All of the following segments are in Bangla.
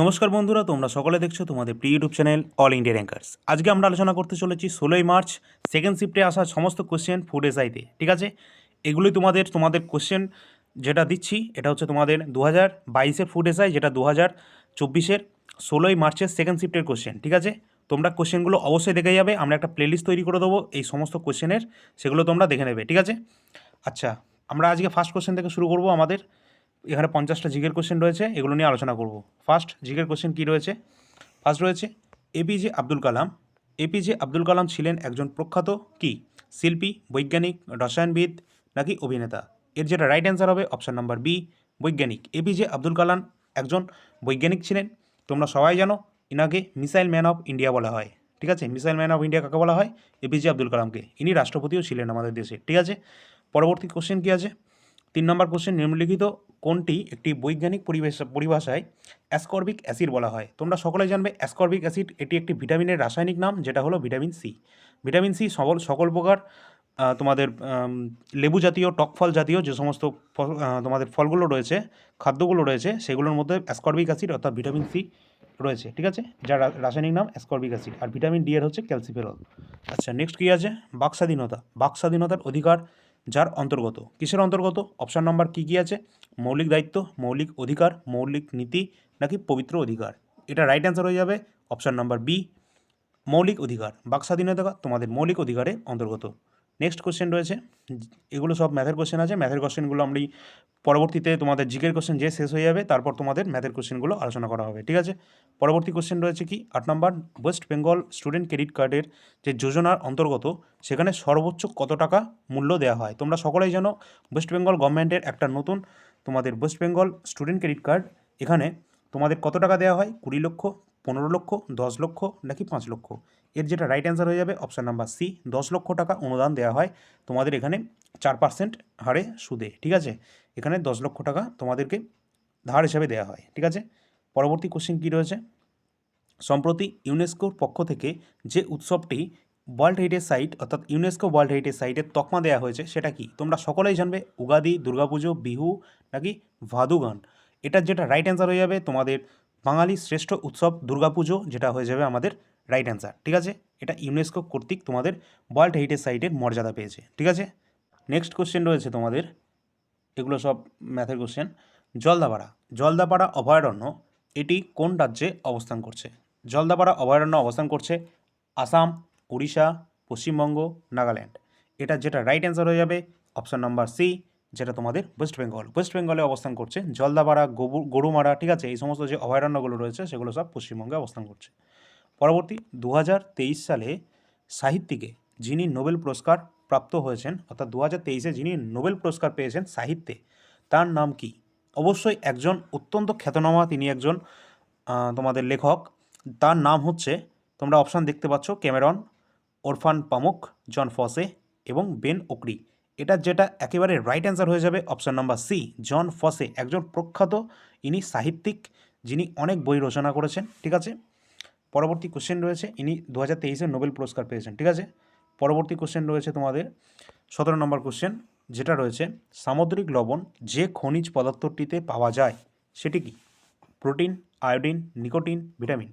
নমস্কার বন্ধুরা, তোমরা সকলে দেখছ তোমাদের প্রিয় YouTube channel all India rankers আজকে আমরা আলোচনা করতে চলেছি ষোলোই মার্চ সেকেন্ড শিফটে আসা সমস্ত কোশ্চেন ফুড এসআইতে ঠিক আছে? এগুলোই তোমাদের তোমাদের কোশ্চেন যেটা দিচ্ছি, এটা হচ্ছে তোমাদের দু হাজার বাইশের ফুড এসআই যেটা দু হাজার চব্বিশের ষোলোই মার্চের সেকেন্ড শিফটের কোশ্চেন ঠিক আছে? তোমরা কোশ্চেনগুলো অবশ্যই দেখে যাবে, আমরা একটা প্লেলিস্ট তৈরি করে দেবো, এই সমস্ত কোশ্চেনের সেগুলো তোমরা দেখে নেবে, ঠিক আছে? আচ্ছা আমরা আজকে ফার্স্ট কোশ্চেন থেকে শুরু করব আমাদের। এখানে পঞ্চাশটা জিগের কোশ্চেন রয়েছে, এগুলো নিয়ে আলোচনা করব। ফার্স্ট জিগের কোশ্চেন কী রয়েছে? ফার্স্ট রয়েছে এপিজে আব্দুল কালাম এপিজে আব্দুল কালাম ছিলেন একজন প্রখ্যাত কি? শিল্পী, বৈজ্ঞানিক, রসায়নবিদ নাকি অভিনেতা? এর যেটা রাইট অ্যান্সার হবে অপশান নাম্বার বি বৈজ্ঞানিক। এপিজে আব্দুল কালাম একজন বৈজ্ঞানিক ছিলেন, তোমরা সবাই জানো, ইনাকে মিসাইল ম্যান অফ ইন্ডিয়া বলা হয়। ঠিক আছে? মিসাইল ম্যান অফ ইন্ডিয়া কাকে বলা হয়? এপিজে আব্দুল কালামকে ইনি রাষ্ট্রপতিও ছিলেন আমাদের দেশে। ঠিক আছে? পরবর্তী কোশ্চেন কী আছে? তিন নম্বর কোশ্চেন নিম্নলিখিত কোনটি একটি বৈজ্ঞানিক পরিবেশ পরিভাষায় অ্যাসকর্বিক অ্যাসিড বলা হয়? তোমরা সকলেই জানবে অ্যাসকর্বিক অ্যাসিড এটি একটি ভিটামিনের রাসায়নিক নাম, যেটা হলো ভিটামিন সি ভিটামিন সি সকল সকল প্রকার তোমাদের লেবু জাতীয়, টক ফল জাতীয় যে সমস্ত তোমাদের ফলগুলো রয়েছে, খাদ্যগুলো রয়েছে, সেগুলোর মধ্যে অ্যাসকর্বিক অ্যাসিড অর্থাৎ ভিটামিন সি রয়েছে, ঠিক আছে? যার রাসায়নিক নাম অ্যাসকর্বিক অ্যাসিড আর ভিটামিন ডি এর হচ্ছে ক্যালসিফেরল আচ্ছা নেক্সট কী আছে? বাক স্বাধীনতা বাক স্বাধীনতার অধিকার যার অন্তর্গত। কিসের অন্তর্গত? অপশান নম্বর কী কী আছে? মৌলিক দায়িত্ব, মৌলিক অধিকার, মৌলিক নীতি নাকি পবিত্র অধিকার? এটা রাইট অ্যান্সার হয়ে যাবে। অপশান নম্বর বি মৌলিক অধিকার। বাক স্বাধীনতা তোমাদের মৌলিক অধিকারে অন্তর্গত। নেক্সট কোশ্চেন রয়েছে। এগুলো সব ম্যাথের কোশ্চেন আছে। ম্যাথের কোশ্চেনগুলো আমি পরবর্তীতে তোমাদের জিকের কোশ্চেন যে শেষ হয়ে যাবে, তারপর তোমাদের ম্যাথের কোশ্চেনগুলো আলোচনা করা হবে, ঠিক আছে? পরবর্তী কোশ্চেন রয়েছে কি? আট নম্বর ওয়েস্ট বেঙ্গল স্টুডেন্ট ক্রেডিট কার্ডের যে যোজনার অন্তর্গত, সেখানে সর্বোচ্চ কত টাকা মূল্য দেওয়া হয়? তোমরা সকলেই জানো ওয়েস্ট বেঙ্গল গভর্নমেন্টের একটা নতুন তোমাদের West Bengal student credit card এখানে তোমাদের কত টাকা দেওয়া হয়? কুড়ি লক্ষ পনেরো লক্ষ, দশ লক্ষ নাকি পাঁচ লক্ষ? এর যেটা রাইট অ্যান্সার হয়ে যাবে অপশান নাম্বার সি দশ লক্ষ টাকা অনুদান দেওয়া হয় তোমাদের এখানে চার পার্সেন্ট হারে সুদে, ঠিক আছে? এখানে দশ লক্ষ টাকা তোমাদেরকে ধার হিসাবে দেওয়া হয়, ঠিক আছে? পরবর্তী কোশ্চেন কী রয়েছে? সম্প্রতি ইউনেস্কোর পক্ষ থেকে যে উৎসবটি ওয়ার্ল্ড হেরিটেজ সাইট অর্থাৎ ইউনেস্কো ওয়ার্ল্ড হেরিটেজ সাইটের তকমা দেওয়া হয়েছে, সেটা কি? তোমরা সকলেই জানবে, উগাদি, দুর্গাপুজো, বিহু নাকি ভাদুগান এটার যেটা রাইট অ্যান্সার হয়ে যাবে তোমাদের বাঙালি শ্রেষ্ঠ উৎসব দুর্গাপুজো, যেটা হয়ে যাবে আমাদের রাইট অ্যান্সার ঠিক আছে? এটা ইউনেস্কো কর্তৃক তোমাদের ওয়ার্ল্ড হেরিটেজ সাইটের মর্যাদা পেয়েছে, ঠিক আছে? নেক্সট কোশ্চেন রয়েছে তোমাদের, এগুলো সব ম্যাথের কোশ্চেন জলদাপাড়া জলদাপাড়া অভয়ারণ্য, এটি কোন রাজ্যে অবস্থান করছে? জলদাপাড়া অভয়ারণ্য অবস্থান করছে আসাম, উড়িষ্যা, পশ্চিমবঙ্গ, নাগাল্যান্ড। এটা যেটা রাইট অ্যান্সার হয়ে যাবে অপশান নাম্বার সি যেটা তোমাদের ওয়েস্ট বেঙ্গল ওয়েস্ট বেঙ্গলে অবস্থান করছে জলদাপাড়া, গবু গরুমারা, ঠিক আছে? এই সমস্ত যে অভয়ারণ্যগুলো রয়েছে, সেগুলো সব পশ্চিমবঙ্গে অবস্থান করছে। পরবর্তী দু হাজার তেইশ সালে সাহিত্যিকে যিনি নোবেল পুরস্কার প্রাপ্ত হয়েছেন, অর্থাৎ দু হাজার তেইশে যিনি নোবেল পুরস্কার পেয়েছেন সাহিত্যে, তার নাম কি? অবশ্যই একজন অত্যন্ত খ্যাতনামা, তিনি একজন তোমাদের লেখক। তার নাম হচ্ছে, তোমরা অপশান দেখতে পাচ্ছ, ক্যামেরন, ওরফান পামুক জন ফসে এবং বেন ওকরি। এটার যেটা একেবারে রাইট অ্যান্সার হয়ে যাবে option number C Jon Fosse একজন প্রখ্যাত, ইনি সাহিত্যিক, যিনি অনেক বই রচনা করেছেন, ঠিক আছে? পরবর্তী কোশ্চেন রয়েছে, ইনি দু হাজার তেইশে নোবেল পুরস্কার পেয়েছেন, ঠিক আছে? পরবর্তী কোশ্চেন রয়েছে তোমাদের, সতেরো নম্বর কোশ্চেন যেটা রয়েছে, সামুদ্রিক লবণ যে খনিজ পদার্থটিতে পাওয়া যায়, সেটি কি? Protein, iodine, nicotine, vitamin.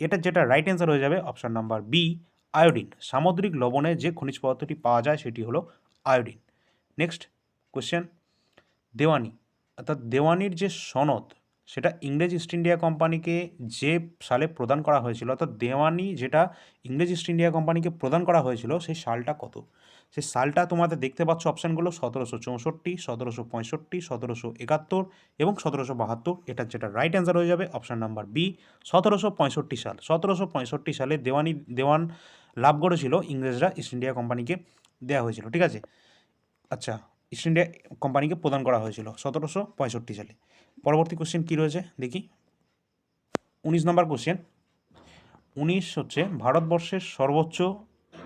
এটা যেটা রাইট অ্যান্সার হয়ে যাবে অপশান নাম্বার বি আয়োডিন। সামুদ্রিক লবণে যে খনিজ পদার্থটি পাওয়া যায়, সেটি হলো আয়োডিন। নেক্সট কোশ্চেন দেওয়ানি অর্থাৎ দেওয়ানির যে সনদ, সেটা ইংরেজ ইস্ট ইন্ডিয়া কোম্পানিকে যে সালে প্রদান করা হয়েছিল, অর্থাৎ দেওয়ানি যেটা ইংরেজ ইস্ট ইন্ডিয়া কোম্পানিকে প্রদান করা হয়েছিল, সেই সালটা কত? সেই সালটা তোমাদের দেখতে পাচ্ছ অপশানগুলো সতেরোশো চৌষট্টি, সতেরোশো পঁয়ষট্টি, সতেরোশো একাত্তর এবং সতেরোশো বাহাত্তর। এটার যেটা রাইট অ্যান্সার হয়ে যাবে অপশান নাম্বার বি সতেরোশো পঁয়ষট্টি সাল। সতেরোশো পঁয়ষট্টি সালে দেওয়ানি দেওয়ান লাভ করেছিল ইংরেজরা ইস্ট ইন্ডিয়া কোম্পানিকে। দেওয়া হয়েছিল, ঠিক আছে? আচ্ছা ইস্ট ইন্ডিয়া কোম্পানিকে প্রদান করা হয়েছিল, সতেরোশো পঁয়ষট্টি সালে। পরবর্তী কোশ্চেন কী রয়েছে? দেখি। উনিশ নম্বর কোশ্চেন উনিশ হচ্ছে ভারতবর্ষের সর্বোচ্চ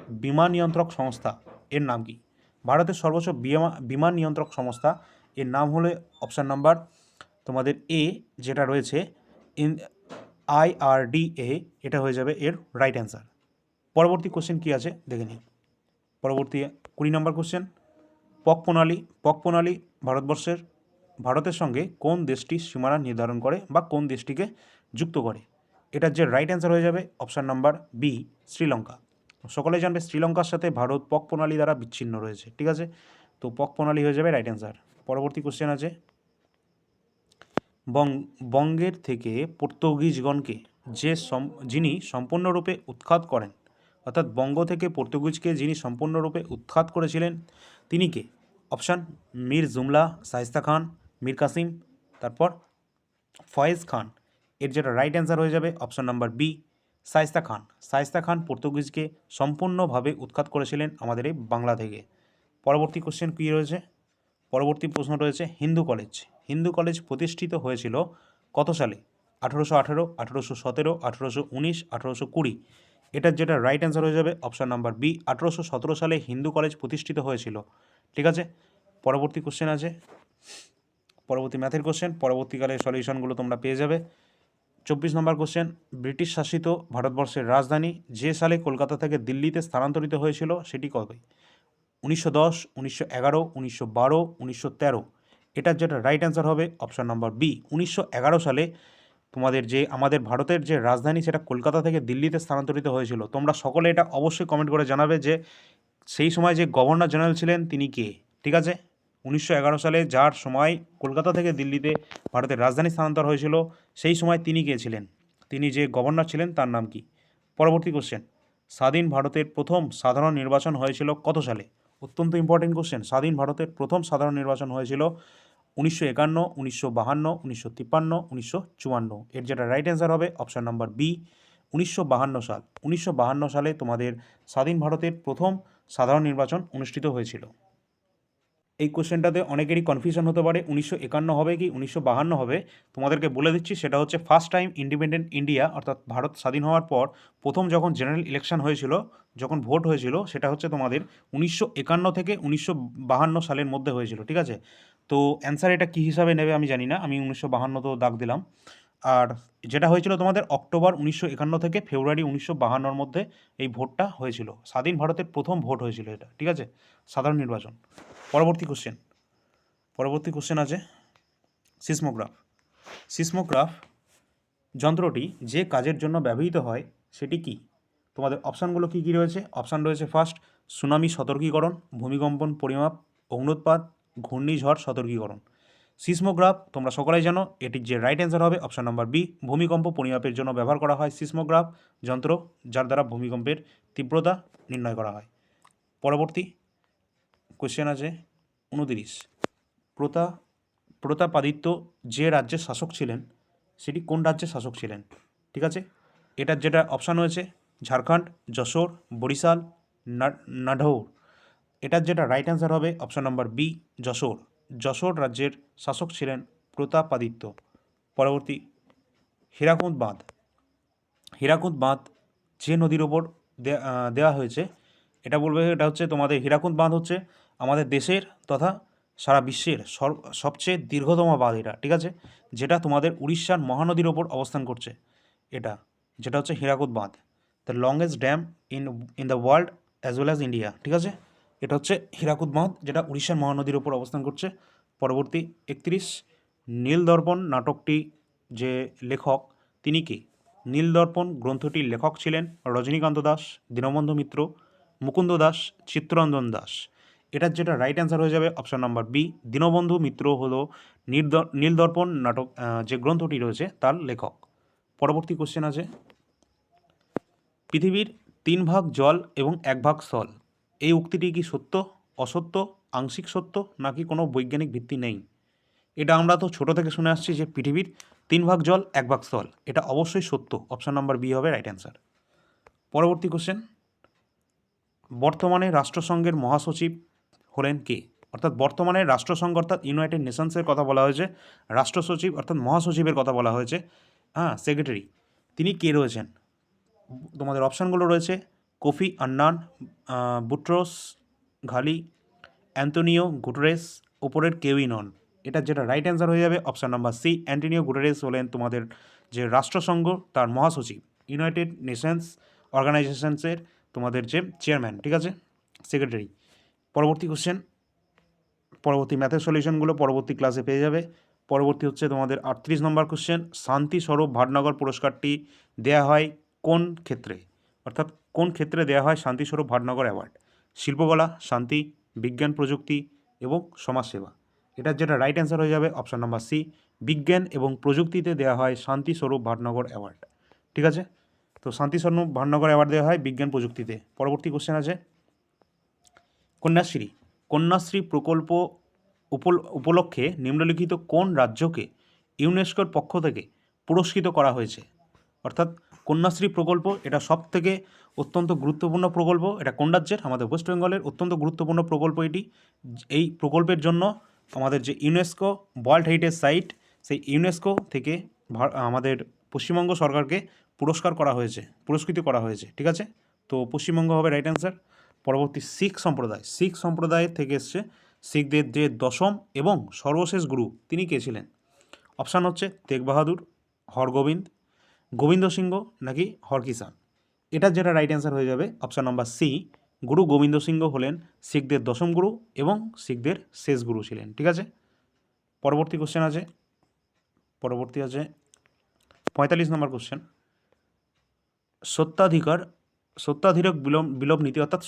বিমান নিয়ন্ত্রক সংস্থা, এর নাম কি? ভারতের সর্বোচ্চ বিমা- বিমান নিয়ন্ত্রক সংস্থা, এর নাম হলো অপশান নাম্বার তোমাদের এ যেটা রয়েছে ইন আইআরডিএ এটা হয়ে যাবে এর রাইট অ্যান্সার পরবর্তী কোশ্চেন কী আছে? দেখে নিই। পরবর্তী কুড়ি নম্বর কোশ্চেন পক প্রণালী পক প্রণালী ভারতবর্ষের, ভারতের সঙ্গে কোন দেশটি সীমানা নির্ধারণ করে বা কোন দেশটিকে যুক্ত করে? এটার যে রাইট অ্যান্সার হয়ে যাবে অপশান নাম্বার বি শ্রীলঙ্কা। সকলে জানবে শ্রীলঙ্কার সাথে ভারত পক প্রণালী দ্বারা বিচ্ছিন্ন রয়েছে, ঠিক আছে? তো পক প্রণালী হয়ে যাবে রাইট অ্যান্সার পরবর্তী কোশ্চেন আছে, বং, বঙ্গের থেকে পর্তুগিজগণকে যে সম, যিনি সম্পূর্ণরূপে উৎখাত করেন অর্থাৎ বঙ্গ থেকে পর্তুগিজকে যিনি সম্পূর্ণরূপে উৎখাত করেছিলেন, তিনি কে? অপশান, মীর জুমলা শাইস্তা খান, মীর কাসিম, তারপর ফয়েজ খান। এর যেটা রাইট অ্যান্সার হয়ে যাবে option number B Shaista Khan. Shaista Khan পর্তুগিজকে সম্পূর্ণভাবে উৎখাত করেছিলেন আমাদের এই বাংলা থেকে। পরবর্তী কোশ্চেন কী রয়েছে? পরবর্তী প্রশ্ন রয়েছে, হিন্দু কলেজ হিন্দু কলেজ প্রতিষ্ঠিত হয়েছিল কত সালে? আঠেরোশো আঠেরো, আঠেরোশো সতেরো, আঠেরোশো উনিশ, আঠেরোশো কুড়ি। এটার যেটা রাইট অ্যান্সার হয়ে যাবে অপশান নাম্বার বি আঠেরোশো সতেরো সালে হিন্দু কলেজ প্রতিষ্ঠিত হয়েছিল। ঠিক আছে? পরবর্তী কোশ্চেন আছে। পরবর্তী ম্যাথের কোশ্চেন পরবর্তীকালে সলিউশনগুলো তোমরা পেয়ে যাবে। চব্বিশ নম্বর কোশ্চেন ব্রিটিশ শাসিত ভারতবর্ষের রাজধানী যে সালে কলকাতা থেকে দিল্লিতে স্থানান্তরিত হয়েছিল সেটি কবে? উনিশশো দশ, উনিশশো এগারো, উনিশশো বারো, উনিশশো তেরো। এটার যেটা রাইট অ্যান্সার হবে অপশান নাম্বার বি উনিশশো এগারো সালে তোমাদের যে, আমাদের ভারতের যে রাজধানী সেটা কলকাতা থেকে দিল্লিতে স্থানান্তরিত হয়েছিল। তোমরা সকলে এটা অবশ্যই কমেন্ট করে জানাবে যে, সেই সময় যে গভর্নর জেনারেল ছিলেন তিনি কে? ঠিক আছে? উনিশশো এগারো সালে যার সময় কলকাতা থেকে দিল্লিতে ভারতের রাজধানী স্থানান্তর হয়েছিল, সেই সময় তিনি কে ছিলেন? তিনি যে গভর্নর ছিলেন তার নাম কি? পরবর্তী কোশ্চেন স্বাধীন ভারতের প্রথম সাধারণ নির্বাচন হয়েছিল কত সালে? অত্যন্ত ইম্পর্টেন্ট কোশ্চেন স্বাধীন ভারতের প্রথম সাধারণ নির্বাচন হয়েছিল উনিশশো একান্ন, উনিশশো বাহান্ন, উনিশশো তিপ্পান্ন, উনিশশো চুয়ান্ন। এর যেটা রাইট অ্যান্সার হবে অপশান নাম্বার বি উনিশশো বাহান্ন সাল। উনিশশো বাহান্ন সালে তোমাদের স্বাধীন ভারতের প্রথম সাধারণ নির্বাচন অনুষ্ঠিত হয়েছিল। এই কোশ্চেনটাতে অনেকেরই কনফিউশন হতে পারে, উনিশশো একান্ন হবে কি, উনিশশো বাহান্ন হবে। তোমাদেরকে বলে দিচ্ছি, সেটা হচ্ছে ফার্স্ট টাইম ইন্ডিপেন্ডেন্ট ইন্ডিয়া অর্থাৎ ভারত স্বাধীন হওয়ার পর প্রথম যখন জেনারেল ইলেকশন হয়েছিল, যখন ভোট হয়েছিল, সেটা হচ্ছে তোমাদের উনিশশো একান্ন থেকে উনিশশো বাহান্ন সালের মধ্যে হয়েছিল, ঠিক আছে? তো অ্যান্সার এটা কী হিসাবে নেবে আমি জানি না, আমি উনিশশো বাহান্ন তো দাগ দিলাম। আর যেটা হয়েছিল তোমাদের অক্টোবর উনিশশো একান্ন থেকে ফেব্রুয়ারি উনিশশো বাহান্নর মধ্যে এই ভোটটা হয়েছিল। স্বাধীন ভারতের প্রথম ভোট হয়েছিল এটা, ঠিক আছে? সাধারণ নির্বাচন। পরবর্তী কোশ্চেন পরবর্তী কোশ্চেন আছে সিসমোগ্রাফ সিসমোগ্রাফ যন্ত্রটি যে কাজের জন্য ব্যবহৃত হয়, সেটি কি? তোমাদের অপশানগুলো কী কী রয়েছে? অপশান রয়েছে ফার্স্ট সুনামি সতর্কীকরণ, ভূমিকম্পন পরিমাপ অগ্নুৎপাত ঘূর্ণিঝড় সতর্কীকরণ। সিসমোগ্রাফ, তোমরা সকলেই জানো, এটির যে রাইট অ্যান্সার হবে অপশান নাম্বার বি ভূমিকম্প পরিমাপের জন্য ব্যবহার করা হয় সিসমোগ্রাফ যন্ত্র, যার দ্বারা ভূমিকম্পের তীব্রতা নির্ণয় করা হয়। পরবর্তী কোশ্চেন আছে উনতিরিশ। প্রতা, প্রতাপাদিত্য যে রাজ্যের শাসক ছিলেন, সেটি কোন রাজ্যের শাসক ছিলেন? ঠিক আছে? এটার যেটা অপশান হয়েছে ঝাড়খণ্ড, যশোর, বরিশাল নাঢৌর এটার যেটা রাইট অ্যান্সার হবে option number B Jessore. Jessore রাজ্যের শাসক ছিলেন প্রতাপাদিত্য পরবর্তী হীরাকুদ বাঁধ। হীরাকুদ বাঁধ যে নদীর ওপর দেওয়া হয়েছে, এটা বলবে এটা হচ্ছে তোমাদের হীরাকুদ বাঁধ হচ্ছে আমাদের দেশের তথা সারা বিশ্বের সবচেয়ে দীর্ঘতম বাঁধ এটা, ঠিক আছে? যেটা তোমাদের উড়িষ্যার মহানদীর ওপর অবস্থান করছে এটা, যেটা হচ্ছে হীরাকুদ বাঁধ। The longest dam in in the world as well as India ঠিক আছে? এটা হচ্ছে হীরাকুদ বাঁধ যেটা উড়িষ্যার মহানদীর ওপর অবস্থান করছে। পরবর্তী একত্রিশ, নীলদর্পণ নাটকটি যে লেখক, তিনি কে? নীলদর্পণ গ্রন্থটির লেখক ছিলেন রজনীকান্ত দাস, দীনবন্ধু মিত্র, মুকুন্দ দাস, চিত্তরঞ্জন দাস। এটার যেটা রাইট অ্যান্সার হয়ে যাবে option number B Dinabandhu Mitra হল হলো নীলদ- নীলদর্পণ নাটক যে গ্রন্থটি রয়েছে তার লেখক। পরবর্তী কোশ্চেন আছে। পৃথিবীর তিন ভাগ জল এবং এক ভাগ স্থল। এই উক্তিটি কি সত্য, অসত্য, আংশিক সত্য নাকি কোনো বৈজ্ঞানিক ভিত্তি নেই? এটা আমরা তো ছোট থেকে শুনে আসছি যে পৃথিবীর তিন ভাগ জল, এক ভাগ স্থল। এটা অবশ্যই সত্য। অপশান নাম্বার বি হবে রাইট অ্যান্সার। পরবর্তী কোশ্চেন। বর্তমানে রাষ্ট্রসংঘের মহাসচিব হলেন কে? অর্থাৎ বর্তমানে রাষ্ট্রসংঘ অর্থাৎ ইউনাইটেড নেশনসের কথা বলা হয়েছে, রাষ্ট্রসচিব অর্থাৎ মহাসচিবের কথা বলা হয়েছে হ্যাঁ সেক্রেটারি। তিনি কে রয়েছেন? তোমাদের অপশানগুলো রয়েছে। Kofi Annan Boutros, Ghali, Antonio Guterres, ওপরের কেউই নন। এটা যেটা রাইট অ্যান্সার হয়ে যাবে option number C Antonio Guterres হলেন তোমাদের যে রাষ্ট্রসংঘ, তার মহাসচিব। ইউনাইটেড নেশনস অর্গানাইজেশনসের তোমাদের যে চেয়ারম্যান ঠিক আছে? সেক্রেটারি পরবর্তী কোশ্চেন পরবর্তী ম্যাথের সলিউশনগুলো পরবর্তী ক্লাসে পেয়ে যাবে। পরবর্তী হচ্ছে তোমাদের আটত্রিশ নম্বর কোশ্চেন শান্তি স্বরূপ ভাটনগর পুরস্কারটি দেয়া হয় কোন ক্ষেত্রে? অর্থাৎ কোন ক্ষেত্রে দেওয়া হয় শান্তিস্বরূপ ভাটনগর অ্যাওয়ার্ড? শিল্পকলা, শান্তি, বিজ্ঞান, প্রযুক্তি এবং সমাজসেবা। এটার যেটা রাইট অ্যান্সার হয়ে যাবে অপশান নাম্বার সি বিজ্ঞান এবং প্রযুক্তিতে দেওয়া হয় শান্তিস্বরূপ ভাটনগর অ্যাওয়ার্ড। ঠিক আছে? তো শান্তিস্বরূপ ভাটনগর অ্যাওয়ার্ড দেওয়া হয় বিজ্ঞান প্রযুক্তিতে। পরবর্তী কোশ্চেন আছে। কন্যাশ্রী কন্যাশ্রী প্রকল্প উপল- উপলক্ষে নিম্নলিখিত কোন রাজ্যকে ইউনেস্কোর পক্ষ থেকে পুরস্কৃত করা হয়েছে? অর্থাৎ কন্যাশ্রী প্রকল্প, এটা সব থেকে অত্যন্ত গুরুত্বপূর্ণ প্রকল্প, এটা কোন রাজ্যের? আমাদের ওয়েস্ট বেঙ্গলের অত্যন্ত গুরুত্বপূর্ণ প্রকল্প এটি। এই প্রকল্পের জন্য আমাদের যে ইউনেস্কো ওয়ার্ল্ড হেরিটেজ সাইট সেই ইউনেস্কো থেকে আমাদের পশ্চিমবঙ্গ সরকারকে পুরস্কার করা হয়েছে, পুরস্কৃত করা হয়েছে, ঠিক আছে? তো পশ্চিমবঙ্গ হবে রাইট অ্যান্সার পরবর্তী শিখ সম্প্রদায়। শিখ সম্প্রদায়ের থেকে এসছে শিখদের যে দশম এবং সর্বশেষ গুরু, তিনি কে ছিলেন? অপশান হচ্ছে তেগ বাহাদুর, হরগোবিন্দ গোবিন্দ সিংহ নাকি হরকিষান এটার যেটা রাইট অ্যান্সার হয়ে যাবে option number C Guru Gobind Singh হলেন শিখদের দশম গুরু এবং শিখদের শেষ গুরু ছিলেন, ঠিক আছে? পরবর্তী কোশ্চেন আছে, পরবর্তী আছে, পঁয়তাল্লিশ নম্বর কোশ্চেন সত্যাধিকার, সত্যাধিরক বিলোপ বিলোপ নীতি অর্থাৎ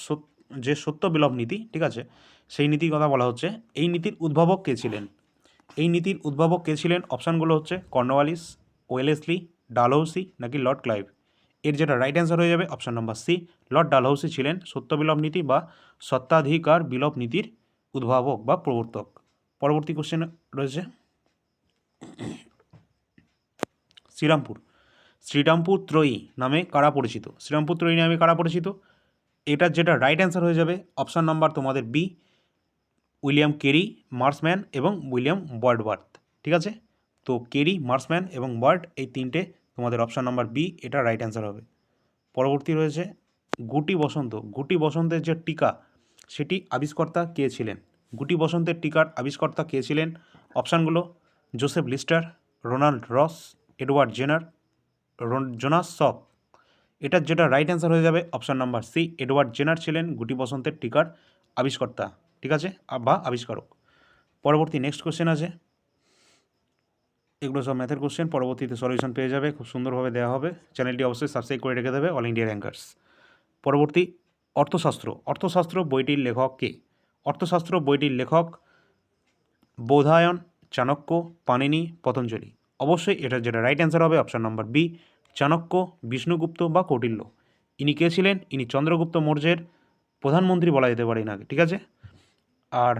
যে সত্য বিলোপ নীতি, ঠিক আছে? সেই নীতির কথা বলা হচ্ছে, এই নীতির উদ্ভাবক কে ছিলেন? এই নীতির উদ্ভাবক কে ছিলেন? অপশানগুলো হচ্ছে কর্নওয়ালিস ওয়েলেসলি ডালহৌসি নাকি লর্ড ক্লাইভ? এর যেটা রাইট অ্যান্সার হয়ে যাবে option number C Lord Dalhousie ছিলেন সত্য বিলোপ নীতি বা সত্ত্বাধিকার বিলোপ নীতির উদ্ভাবক বা প্রবর্তক। পরবর্তী কোশ্চেন রয়েছে শ্রীরামপুর। শ্রীরামপুর ত্রয়ী নামে কারা পরিচিত? শ্রীরামপুর ত্রয়ী নামে কারা পরিচিত? এটার যেটা রাইট অ্যান্সার হয়ে যাবে অপশান নাম্বার তোমাদের বি উইলিয়াম কেরি, মার্সম্যান এবং উইলিয়াম বার্ডওয়ার্থ ঠিক আছে? তো কেরি, মার্সম্যান এবং বার্ড এই তিনটে তোমাদের অপশান নাম্বার বি এটা রাইট অ্যান্সার হবে। পরবর্তী রয়েছে গুটি বসন্ত। গুটি বসন্তের যে টিকা, সেটি আবিষ্কর্তা কে ছিলেন? গুটি বসন্তের টিকার আবিষ্কর্তা কে ছিলেন? অপশানগুলো Joseph Lister Ronald Ross Edward Jenner Jonas Salk এটার যেটা রাইট অ্যান্সার হয়ে যাবে option number C Edward Jenner ছিলেন গুটি বসন্তের টিকার আবিষ্কর্তা। ঠিক আছে? বা আবিষ্কারক। পরবর্তী নেক্সট কোশ্চেন আছে। এগুলো সব ম্যাথের কোশ্চেন পরবর্তীতে সলিউশন পেয়ে যাবে, খুব সুন্দরভাবে দেওয়া হবে। চ্যানেলটি অবশ্যই সাবস্ক্রাইব করে রেখে দেবে অল ইন্ডিয়া র্যাঙ্কার্স পরবর্তী, অর্থশাস্ত্র। অর্থশাস্ত্র বইটির লেখক কে? অর্থশাস্ত্র বইটির লেখক বোধায়ন, চাণক্য পানিনি পতঞ্জলি। অবশ্যই এটা যেটা রাইট অ্যান্সার হবে option number B Chanakya, Vishnugupta বা কৌটিল্য। ইনি কে ছিলেন? ইনি চন্দ্রগুপ্ত মৌর্যের প্রধানমন্ত্রী বলা যেতে পারে এনাকে, ঠিক আছে? আর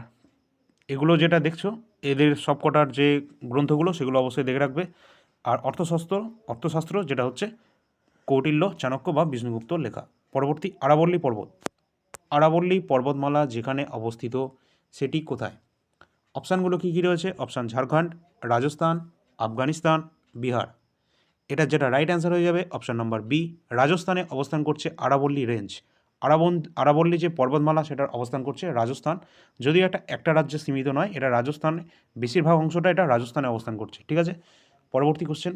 এগুলো যেটা দেখছ এদের সবকটার যে গ্রন্থগুলো, সেগুলো অবশ্যই দেখে রাখবে। আর অর্থশাস্ত্র অর্থশাস্ত্র যেটা হচ্ছে কৌটিল্য, চাণক্য বা বিষ্ণুগুপ্ত লেখা। পরবর্তী আরাবল্লী পর্বত। আরাবল্লী পর্বতমালা যেখানে অবস্থিত, সেটি কোথায়? অপশানগুলো কী কী রয়েছে? অপশান ঝাড়খণ্ড, রাজস্থান, আফগানিস্তান, বিহার। এটা যেটা রাইট অ্যান্সার হয়ে যাবে, অপশান নম্বর বি রাজস্থানে অবস্থান করছে আরাবল্লী রেঞ্জ আরাবন, আরাবল্লী যে পর্বতমালা সেটার অবস্থান করছে রাজস্থান, যদিও এটা একটা রাজ্যে সীমিত নয়, এটা রাজস্থান, বেশিরভাগ অংশটা এটা রাজস্থানে অবস্থান করছে, ঠিক আছে? পরবর্তী question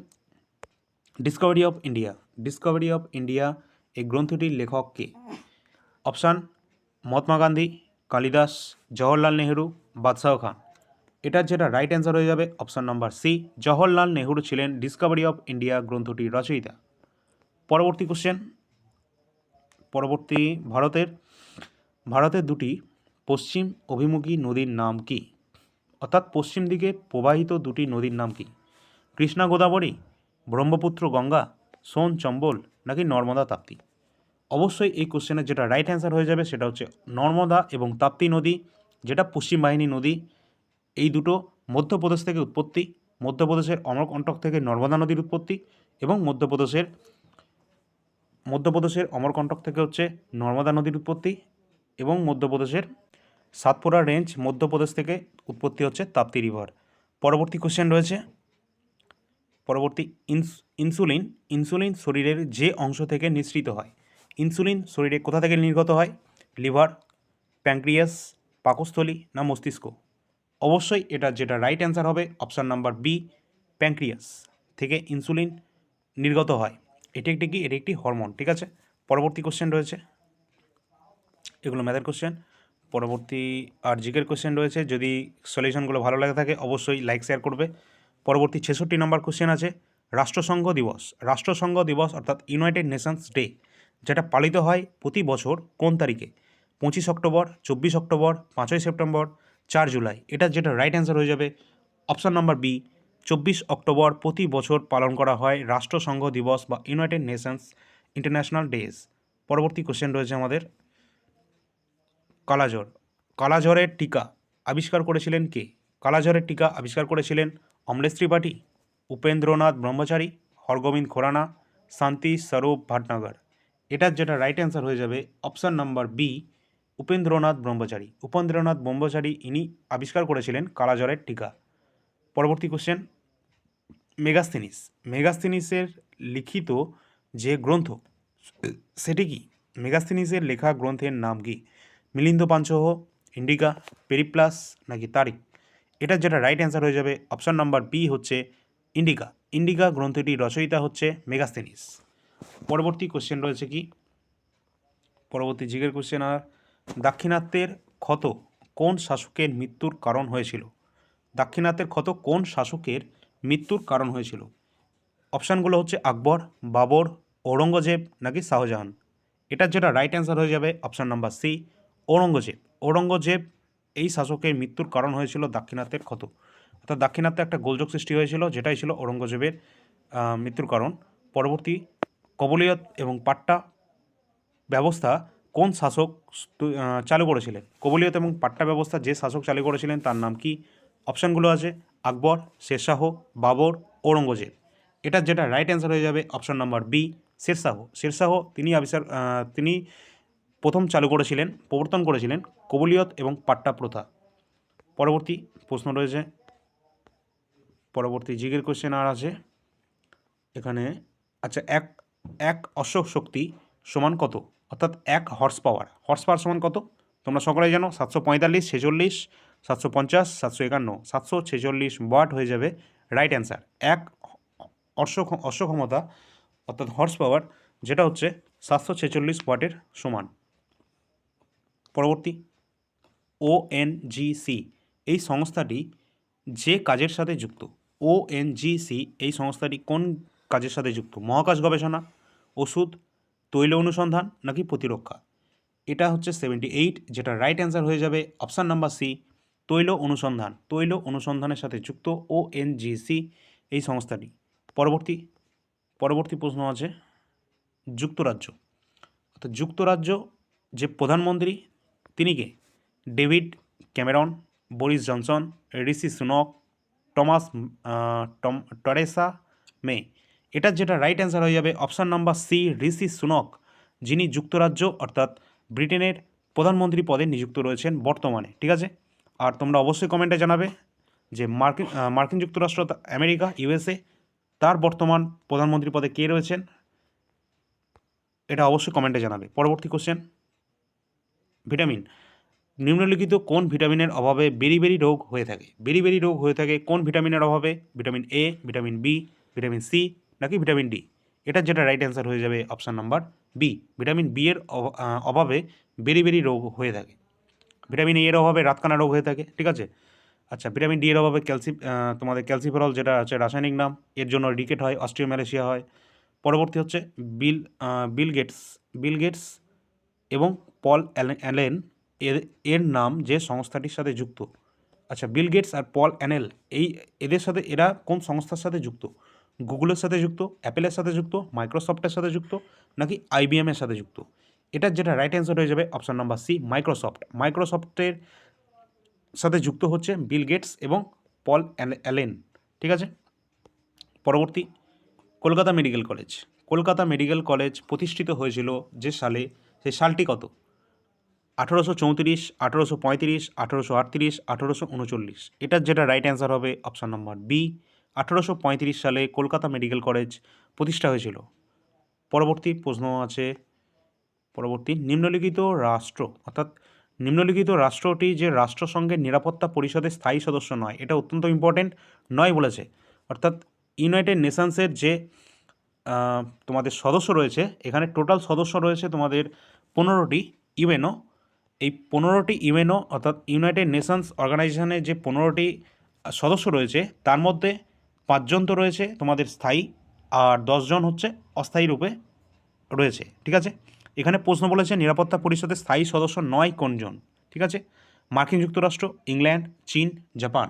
discovery of India discovery of India এই গ্রন্থটির লেখক কে? অপশান মহাত্মা গান্ধী, কালিদাস, জওহরলাল নেহেরু, বাদশাহ খান। এটার যেটা রাইট অ্যান্সার হয়ে যাবে option number C Jawaharlal Nehru ছিলেন ডিসকভারি অফ ইন্ডিয়া গ্রন্থটির রচয়িতা। পরবর্তী কোশ্চেন পরবর্তী ভারতের ভারতের দুটি পশ্চিম অভিমুখী নদীর নাম কি? অর্থাৎ পশ্চিম দিকে প্রবাহিত দুটি নদীর নাম কি? কৃষ্ণা গোদাবরী ব্রহ্মপুত্র গঙ্গা, সোন চম্বল নাকি নর্মদা তাপ্তি? অবশ্যই এই কোশ্চেনের যেটা রাইট অ্যান্সার হয়ে যাবে সেটা হচ্ছে নর্মদা এবং তাপ্তি নদী, যেটা পশ্চিম বাহিনী নদী। এই দুটো মধ্যপ্রদেশ থেকে উৎপত্তি, মধ্যপ্রদেশের অমরকণ্টক থেকে নর্মদা নদীর উৎপত্তি এবং মধ্যপ্রদেশের মধ্যপ্রদেশের অমরকণ্টক থেকে হচ্ছে নর্মদা নদীর উৎপত্তি এবং মধ্যপ্রদেশের সাতপুরা রেঞ্জ মধ্যপ্রদেশ থেকে উৎপত্তি হচ্ছে তাপ্তি রিভার। পরবর্তী কোশ্চেন রয়েছে। পরবর্তী ইনস, ইনসুলিন ইনসুলিন শরীরের যে অংশ থেকে নিঃসৃত হয়, ইনসুলিন শরীরে কোথা থেকে নির্গত হয়? লিভার, প্যাঙ্ক্রিয়াস, পাকস্থলী না মস্তিষ্ক? অবশ্যই এটা যেটা রাইট অ্যান্সার হবে অপশান নাম্বার বি প্যাঙ্ক্রিয়াস থেকে ইনসুলিন নির্গত হয়। এটি একটি কি? এটি একটি হরমোন ঠিক আছে? পরবর্তী কোশ্চেন রয়েছে। এগুলো ম্যাথের কোশ্চেন পরবর্তী আর জিকের কোশ্চেন রয়েছে। যদি সলিউশনগুলো ভালো লাগে থাকে, অবশ্যই লাইক শেয়ার করবে। পরবর্তী ছেষট্টি নম্বর কোশ্চেন আছে। রাষ্ট্রসংঘ দিবস। রাষ্ট্রসংঘ দিবস অর্থাৎ ইউনাইটেড নেশনস ডে যেটা পালিত হয় প্রতি বছর কোন তারিখে? পঁচিশ অক্টোবর, চব্বিশ অক্টোবর, পাঁচই সেপ্টেম্বর, চার জুলাই। এটা যেটা রাইট অ্যান্সার হয়ে যাবে। অপশান নাম্বার বি চব্বিশ অক্টোবর প্রতি বছর পালন করা হয় রাষ্ট্রসংঘ দিবস বা ইউনাইটেড নেশনস ইন্টারন্যাশনাল ডেজ। পরবর্তী কোশ্চেন রয়েছে আমাদের। কালাজ্বর কালাজ্বরের টিকা আবিষ্কার করেছিলেন কে? কালাজ্বরের টিকা আবিষ্কার করেছিলেন অমলেশ ত্রিপাঠী, উপেন্দ্রনাথ ব্রহ্মচারী, হরগোবিন্দ খোরানা, শান্তি স্বরূপ ভাটনগর। এটার যেটা রাইট অ্যান্সার হয়ে যাবে option number B Upendranath Brahmachari. Upendranath Brahmachari ইনি আবিষ্কার করেছিলেন কালাজ্বরের টিকা। পরবর্তী কোশ্চেন মেগাস্থিনিস। মেগাস্থিনিসের লিখিত যে গ্রন্থ, সেটি কি? মেগাস্থিনিসের লেখা গ্রন্থের নাম কি? মিলিন্দ পাঞ্চহ ইন্ডিকা পেরিপ্লাস নাকি তারিক এটা যেটা রাইট অ্যান্সার হয়ে যাবে অপশান নাম্বার বি হচ্ছে ইন্ডিকা ইন্ডিকা গ্রন্থটির রচয়িতা হচ্ছে মেগাস্থিনিস। পরবর্তী কোশ্চেন রয়েছে কি? পরবর্তী জিগের কোশ্চেন আর, দাক্ষিণাত্যের ক্ষত কোন শাসকের মৃত্যুর কারণ হয়েছিল? দাক্ষিণাত্যের ক্ষত কোন শাসকের মৃত্যুর কারণ হয়েছিল? অপশানগুলো হচ্ছে আকবর, বাবর, ঔরঙ্গজেব নাকি শাহজাহান? এটার যেটা রাইট অ্যান্সার হয়ে যাবে option number C Aurangzeb. Aurangzeb এই শাসকের মৃত্যুর কারণ হয়েছিল দাক্ষিণাত্যের ক্ষত। অর্থাৎ দাক্ষিণাত্যে একটা গোলযোগ সৃষ্টি হয়েছিল, যেটাই ছিল ঔরঙ্গজেবের মৃত্যুর কারণ। পরবর্তী কবলিয়ত এবং পাট্টা ব্যবস্থা কোন শাসক চালু করেছিলেন? কবলিয়ত এবং পাট্টা ব্যবস্থা যে শাসক চালু করেছিলেন, তার নাম কি? অপশানগুলো আছে, আকবর, শেরশাহ, বাবর, ঔরঙ্গজেব। এটার যেটা রাইট অ্যান্সার হয়ে যাবে option number B Sher Shah. Sher Shah তিনি আবিষ্কার তিনি প্রথম চালু করেছিলেন, প্রবর্তন করেছিলেন কবলিয়ত এবং পাট্টা প্রথা। পরবর্তী প্রশ্ন রয়েছে। পরবর্তী জিগের কোশ্চেন আর আছে। এখানে আচ্ছা এক এক অশ্বক শক্তি সমান কত? অর্থাৎ এক হর্স পাওয়ার হর্স পাওয়ার সমান কত? তোমরা সকলেই জানো, সাতশো পঁয়তাল্লিশ, ছেচল্লিশ সাতশো পঞ্চাশ, সাতশো একান্ন, সাতশো ছেচল্লিশ ওয়াট হয়ে যাবে রাইট অ্যান্সার এক অশ্ব অশ্ব ক্ষমতা অর্থাৎ হর্স পাওয়ার যেটা হচ্ছে সাতশো ছেচল্লিশ ওয়াটের সমান। পরবর্তী ওএনজিসি এই সংস্থাটি যে কাজের সাথে যুক্ত ওএনজিসি এই সংস্থাটি কোন কাজের সাথে যুক্ত? মহাকাশ গবেষণা, ওষুধ, তৈল অনুসন্ধান নাকি প্রতিরক্ষা? এটা হচ্ছে সেভেন্টি এইট যেটা রাইট অ্যান্সার হয়ে যাবে অপশান নাম্বার সি তৈল অনুসন্ধান, তৈল অনুসন্ধানের সাথে যুক্ত ওএনজিসি এই সংস্থাটি। পরবর্তী পরবর্তী প্রশ্ন আছে, যুক্তরাজ্য। অর্থাৎ যুক্তরাজ্য যে প্রধানমন্ত্রী, তিনি কে? David Cameron, Boris Johnson Rishi Sunak, Thomas Tom, Theresa May. এটার যেটা রাইট অ্যান্সার হয়ে যাবে option number C Rishi Sunak, যিনি যুক্তরাজ্য অর্থাৎ ব্রিটেনের প্রধানমন্ত্রী পদে নিযুক্ত রয়েছেন বর্তমানে। ঠিক আছে? আর তোমরা অবশ্যই কমেন্টে জানাবে যে মার্কিন মার্কিন যুক্তরাষ্ট্র আমেরিকা, ইউএসএ, তার বর্তমান প্রধানমন্ত্রী পদে কে রয়েছেন, এটা অবশ্যই কমেন্টে জানাবে। পরবর্তী কোশ্চেন ভিটামিন। নিম্নলিখিত কোন ভিটামিনের অভাবে বেরিবেরি রোগ হয়ে থাকে? বেরিবেরি রোগ হয়ে থাকে কোন ভিটামিনের অভাবে? Vitamin A vitamin B vitamin C নাকি ভিটামিন ডি এটার যেটা রাইট অ্যান্সার হয়ে যাবে option number B vitamin B এর অভাবে বেরিবেরি রোগ হয়ে থাকে। ভিটামিন এর অভাবে রাতকানা রোগ হয়ে থাকে, ঠিক আছে? আচ্ছা ভিটামিন ডি এর অভাবে ক্যালসি তোমাদের ক্যালসিফেরল যেটা আছে, রাসায়নিক নাম, এর জন্য রিকেট হয় অস্ট্রিওম্যালেশিয়া হয়। পরবর্তী হচ্ছে বিল বিল গেটস বিল গেটস এবং পল অ্যালে- অ্যালেন, এর এর নাম যে সংস্থাটির সাথে যুক্ত। আচ্ছা বিল গেটস আর পল অ্যানেল, এই, এদের সাথে, এরা কোন সংস্থার সাথে যুক্ত? গুগলের সাথে যুক্ত, অ্যাপেলের সাথে যুক্ত, মাইক্রোসফটের সাথে যুক্ত, নাকি আইবিএমের সাথে যুক্ত? এটার যেটা রাইট অ্যান্সার হয়ে যাবে অপশান নাম্বার সি মাইক্রোসফট মাইক্রোসফটের সাথে যুক্ত হচ্ছে বিল গেটস এবং পল অ্যালে- অ্যালেন ঠিক আছে? পরবর্তী, Kolkata medical college. Kolkata medical college প্রতিষ্ঠিত হয়েছিল যে সালে সেই সালটি কত? আঠেরোশো চৌত্রিশ, আঠেরোশো পঁয়ত্রিশ, আঠেরোশো আটত্রিশ, আঠেরোশো উনচল্লিশ। এটার যেটা রাইট অ্যান্সার হবে অপশান নম্বর বি আঠেরোশো পঁয়ত্রিশ সালে কলকাতা মেডিকেল কলেজ প্রতিষ্ঠা হয়েছিল। পরবর্তী প্রশ্ন আছে পরবর্তী নিম্নলিখিত রাষ্ট্র, অর্থাৎ নিম্নলিখিত রাষ্ট্রটি যে রাষ্ট্রসংঘের নিরাপত্তা পরিষদের স্থায়ী সদস্য নয়, এটা অত্যন্ত ইম্পর্টেন্ট নয় বলেছে। অর্থাৎ ইউনাইটেড নেশনসের যে তোমাদের সদস্য রয়েছে, এখানে টোটাল সদস্য রয়েছে তোমাদের পনেরোটি ইউএনও। এই পনেরোটি ইউএনও, অর্থাৎ ইউনাইটেড নেশনস অর্গানাইজেশনের যে পনেরোটি সদস্য রয়েছে, তার মধ্যে পাঁচজন তো রয়েছে তোমাদের স্থায়ী, আর দশজন হচ্ছে অস্থায়ী রূপে রয়েছে, ঠিক আছে? এখানে প্রশ্ন বলেছে নিরাপত্তা পরিষদের স্থায়ী সদস্য নয় কোনজন? ঠিক আছে? মার্কিন যুক্তরাষ্ট্র, ইংল্যান্ড, চীন, জাপান।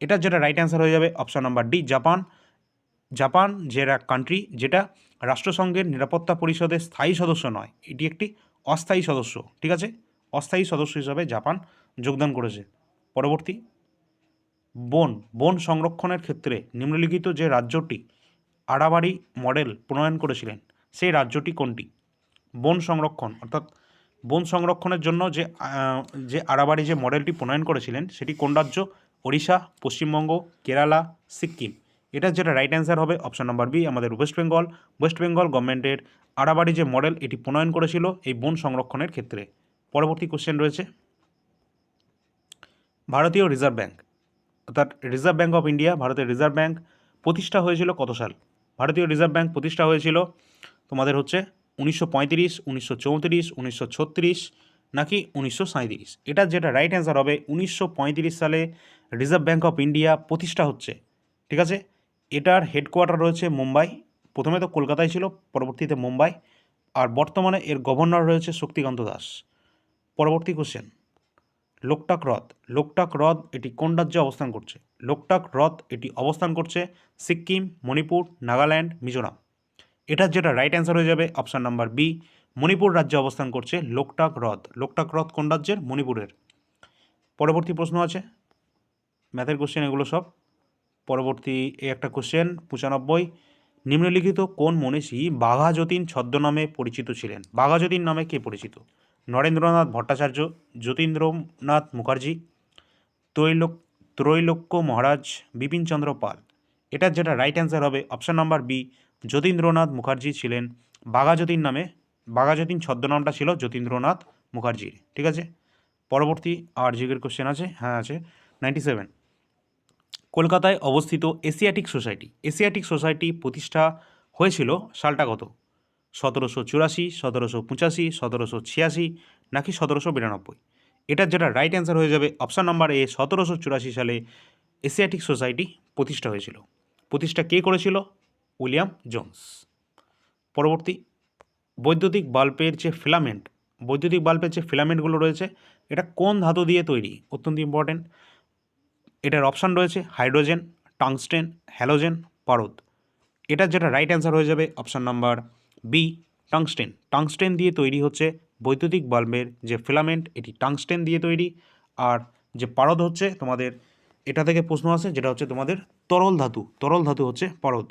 এটার যেটা রাইট অ্যান্সার হয়ে যাবে option number D Japan. Japan যেটা কান্ট্রি যেটা রাষ্ট্রসংঘের নিরাপত্তা পরিষদের স্থায়ী সদস্য নয়। এটি একটি অস্থায়ী সদস্য, ঠিক আছে? অস্থায়ী সদস্য হিসাবে জাপান যোগদান করেছে। পরবর্তী, বন বন সংরক্ষণের ক্ষেত্রে নিম্নলিখিত যে রাজ্যটি আড়াবাড়ি মডেল প্রণয়ন করেছিলেন, সেই রাজ্যটি কোনটি? বন সংরক্ষণ, অর্থাৎ বন সংরক্ষণের জন্য যে যে আড়াবাড়ি যে মডেলটি প্রণয়ন করেছিলেন, সেটি কোন রাজ্য? ওড়িশা, পশ্চিমবঙ্গ, কেরালা, সিকিম। এটার যেটা রাইট অ্যান্সার হবে অপশন নাম্বার বি আমাদের ওয়েস্ট বেঙ্গল ওয়েস্ট বেঙ্গল গভর্নমেন্টের আড়াবাড়ি যে মডেল এটি প্রণয়ন করেছিল এই বন সংরক্ষণের ক্ষেত্রে। পরবর্তী কোশ্চেন রয়েছে। ভারতীয় রিজার্ভ ব্যাঙ্ক অর্থাৎ রিজার্ভ ব্যাঙ্ক অফ ইন্ডিয়া ভারতের রিজার্ভ ব্যাঙ্ক প্রতিষ্ঠা হয়েছিল কত সাল? ভারতীয় রিজার্ভ ব্যাঙ্ক প্রতিষ্ঠা হয়েছিল তোমাদের হচ্ছে উনিশশো পঁয়ত্রিশ, উনিশশো চৌত্রিশ ছত্রিশ নাকি উনিশশো সাঁইত্রিশ? এটার যেটা রাইট অ্যান্সার হবে, উনিশশো পঁয়ত্রিশ সালে রিজার্ভ ব্যাঙ্ক অফ ইন্ডিয়া প্রতিষ্ঠা হচ্ছে, ঠিক আছে? এটার হেডকোয়ার্টার রয়েছে মুম্বাই, প্রথমে তো কলকাতায় ছিল, পরবর্তীতে মুম্বাই, আর বর্তমানে এর গভর্নর রয়েছে শক্তিকান্ত দাস। পরবর্তী কোশ্চেন লোকটাক হ্রদ লোকটাক হ্রদ এটি কোন রাজ্যে অবস্থান করছে? লোকটাক হ্রদ এটি অবস্থান করছে সিকিম, মণিপুর, নাগাল্যান্ড, মিজোরাম। এটার যেটা রাইট অ্যান্সার হয়ে যাবে অপশান নাম্বার বি মণিপুর রাজ্যে অবস্থান করছে লোকটাক হ্রদ। লোকটাক হ্রদ কোন রাজ্যের? মণিপুরের। পরবর্তী প্রশ্ন আছে। ম্যাথের কোশ্চেন এগুলো সব। পরবর্তী একটা কোশ্চেন পঁচানব্বই। নিম্নলিখিত কোন মনীষী বাঘা যতীন ছদ্মনামে পরিচিত ছিলেন? বাঘা যতীন নামে কে পরিচিত? নরেন্দ্রনাথ ভট্টাচার্য, যতীন্দ্রনাথ মুখার্জি ত্রৈলোক ত্রৈলোক্য মহারাজ বিপিনচন্দ্র পাল। এটার যেটা রাইট অ্যান্সার হবে option number B Jatindranath Mukherjee ছিলেন বাঘাযতীন নামে, বাঘাযতীন ছদ্মনামটা ছিল যতীন্দ্রনাথ মুখার্জির ঠিক আছে? পরবর্তী আর জিগের কোশ্চেন আছে হ্যাঁ আছে নাইনটি সেভেন কলকাতায় অবস্থিত এশিয়াটিক সোসাইটি এশিয়াটিক সোসাইটি প্রতিষ্ঠা হয়েছিল সালটা কত? সতেরোশো চুরাশি, সতেরোশো পঁচাশি, সতেরোশো ছিয়াশি, নাকি সতেরোশো বিরানব্বই? এটার যেটা রাইট অ্যান্সার হয়ে যাবে অপশান নাম্বার এ সতেরোশো চুরাশি সালে এশিয়াটিক সোসাইটি প্রতিষ্ঠা হয়েছিল। প্রতিষ্ঠা কে করেছিল? William Jones. পরবর্তী, বৈদ্যুতিক বাল্বের যে ফিলামেন্ট, বৈদ্যুতিক বাল্বের যে ফিলামেন্টগুলো রয়েছে, এটা কোন ধাতু দিয়ে তৈরি? অত্যন্ত ইম্পর্টেন্ট এটার অপশান রয়েছে হাইড্রোজেন টাংস্টেন হ্যালোজেন পারদ। এটার যেটা রাইট অ্যান্সার হয়ে যাবে option number B tungsten tungsten দিয়ে তৈরি হচ্ছে বৈদ্যুতিক বাল্বের যে ফিলামেন্ট, এটি টাংস্টেন দিয়ে তৈরি। আর যে পারদ হচ্ছে তোমাদের, এটা থেকে প্রশ্ন আছে যেটা হচ্ছে তোমাদের তরল ধাতু। তরল ধাতু হচ্ছে পারদ।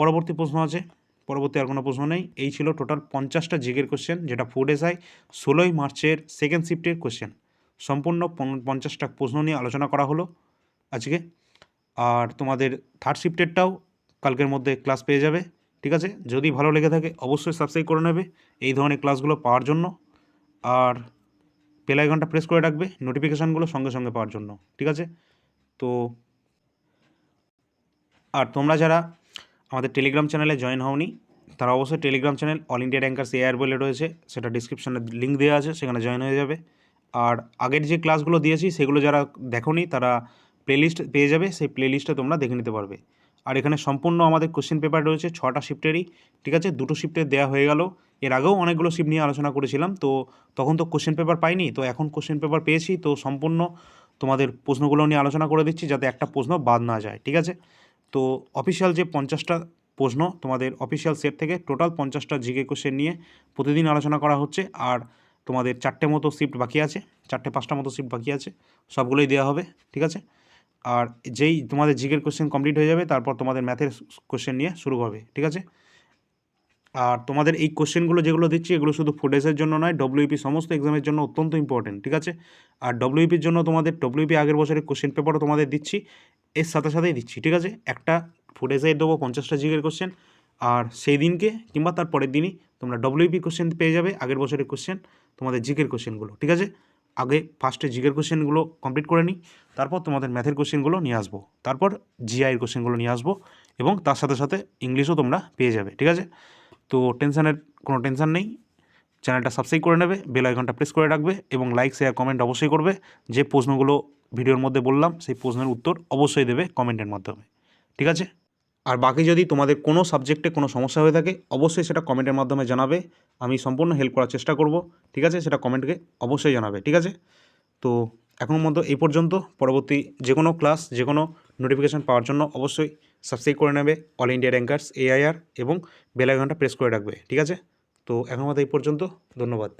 পরবর্তী প্রশ্ন আছে। পরবর্তী আর কোনো প্রশ্ন নেই। এই ছিল টোটাল পঞ্চাশটা জিগের কোশ্চেন যেটা ফুড এসআই ষোলোই মার্চের সেকেন্ড শিফটের কোশ্চেন সম্পূর্ণ পঞ্চাশটা প্রশ্ন নিয়ে আলোচনা করা হলো আজকে। আর তোমাদের থার্ড শিফটেরটাও কালকের মধ্যে ক্লাস পেয়ে যাবে, ঠিক আছে? যদি ভালো লেগে থাকে, অবশ্যই সাবস্ক্রাইব করে নেবে এই ধরনের ক্লাসগুলো পাওয়ার জন্য। আর আইকনটা প্রেস করে রাখবে নোটিফিকেশানগুলো সঙ্গে সঙ্গে পাওয়ার জন্য, ঠিক আছে? তো, আর তোমরা যারা আমাদের টেলিগ্রাম চ্যানেলে জয়েন হওনি। তারা অবশ্যই Telegram channel all India rankers AR বলে রয়েছে। সেটা ডিসক্রিপশানে লিঙ্ক দেওয়া আছে, সেখানে জয়েন হয়ে যাবে। আর আগের যে ক্লাসগুলো দিয়েছি, সেগুলো যারা দেখোনি, তারা প্লেলিস্ট পেয়ে যাবে। সেই প্লেলিস্টে তোমরা দেখে নিতে পারবে। আর এখানে সম্পূর্ণ আমাদের কোশ্চেন পেপার রয়েছে, ছটা শিফটেরই ঠিক আছে? দুটো শিফটের দেওয়া হয়ে গেল। এর আগেও অনেকগুলো শিফট নিয়ে আলোচনা করেছিলাম। তো তখন তো কোশ্চেন পেপার পাইনি। তো এখন কোশ্চেন পেপার পেয়েছি। তো সম্পূর্ণ তোমাদের প্রশ্নগুলো নিয়ে আলোচনা করে দিচ্ছি, যাতে একটা প্রশ্ন বাদ না যায়। ঠিক আছে? তো অফিসিয়াল যে পঞ্চাশটা প্রশ্ন তোমাদের অফিসিয়াল সেট থেকে টোটাল পঞ্চাশটা জিকে কোশ্চেন নিয়ে প্রতিদিন আলোচনা করা হচ্ছে আর তোমাদের চারটে মতো শিফট বাকি আছে, চারটে পাঁচটা মতো শিফট বাকি আছে, সবগুলোই দেওয়া হবে, ঠিক আছে? আর যেই তোমাদের জিকের কোশ্চেন কমপ্লিট হয়ে যাবে, তারপর তোমাদের ম্যাথের কোশ্চেন নিয়ে শুরু হবে, ঠিক আছে? আর তোমাদের এই কোশ্চেনগুলো যেগুলো দিচ্ছি, এগুলো শুধু ফুডেসের জন্য নয় ডব্লিউপি সমস্ত এক্সামের জন্য অত্যন্ত ইম্পর্টেন্ট ঠিক আছে? আর ডব্লিউপির জন্য তোমাদের ডব্লিউপি আগের বছরের কোশ্চেন পেপারও তোমাদের দিচ্ছি, এর সাথে সাথেই দিচ্ছি, ঠিক আছে? একটা ফুডেসে দেবো পঞ্চাশটা জিগের কোশ্চেন আর সেই দিনকে কিংবা তার পরের দিনই তোমরা ডব্লিউপি কোশ্চেন পেয়ে যাবে আগের বছরের কোশ্চেন তোমাদের জিকের কোশ্চেনগুলো ঠিক আছে? আগে ফার্স্টে জিকের কোশ্চেনগুলো কমপ্লিট করে নিই, তারপর তোমাদের ম্যাথের কোশ্চেনগুলো নিয়ে আসব, তারপর জিআইয়ের কোশ্চেনগুলো নিয়ে আসব, এবং তার সাথে সাথে ইংলিশও তোমরা পেয়ে যাবে, ঠিক আছে? তো টেনশানের কোনো টেনশান নেই। চ্যানেলটা সাবস্ক্রাইব করে নেবে, বেল আইকনটা প্রেস করে রাখবে এবং লাইক, শেয়ার, কমেন্ট অবশ্যই করবে। যে প্রশ্নগুলো ভিডিওর মধ্যে বললাম, সেই প্রশ্নের উত্তর অবশ্যই দেবে কমেন্টের মাধ্যমে। ঠিক আছে? আর বাকি যদি তোমাদের কোনো সাবজেক্টে কোনো সমস্যা হয়ে থাকে, অবশ্যই সেটা কমেন্টের মাধ্যমে জানাবে। আমি সম্পূর্ণ হেল্প করার চেষ্টা করব। ঠিক আছে? সেটা কমেন্টকে অবশ্যই জানাবে। ঠিক আছে? তো এখন মতো এই পর্যন্ত, পরবর্তী যে কোনো ক্লাস, যে কোনো নোটিফিকেশান পাওয়ার জন্য অবশ্যই সাবস্ক্রাইব করে নেবে অল ইন্ডিয়া র্যাঙ্কার্স এআইআর এবং বেলাঘন্টা প্রেস করে রাখবে, ঠিক আছে? তো এখন আমাদের এই পর্যন্ত, ধন্যবাদ।